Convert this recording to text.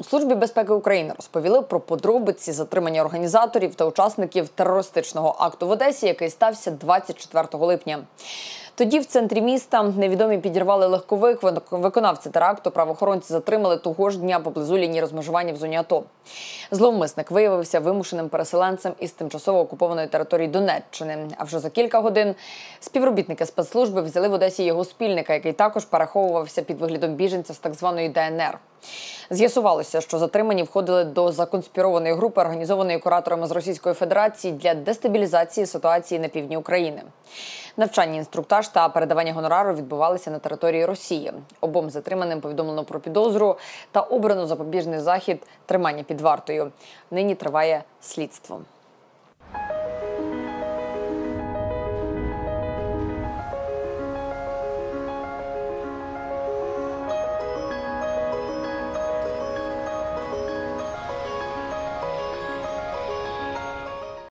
У службі безпеки України розповіли про подробиці затримання організаторів та учасників терористичного акту в Одесі, який стався 24 липня. Тоді в центрі міста невідомі підірвали легковик. Виконавці теракту правоохоронці затримали того ж дня поблизу лінії розмежування в зоні АТО. Зловмисник виявився вимушеним переселенцем із тимчасово окупованої території Донеччини. А вже за кілька годин співробітники спецслужби взяли в Одесі його спільника, який також переховувався під виглядом біженця з так званої ДНР. З'ясувалося, що затримані входили до законспірованої групи, організованої кураторами з Російської Федерації для дестабілізації ситуації на півдні України. Навчання, інструктаж та передавання гонорару відбувалися на території Росії. Обом затриманим повідомлено про підозру та обрано запобіжний захід тримання під вартою. Нині триває слідство.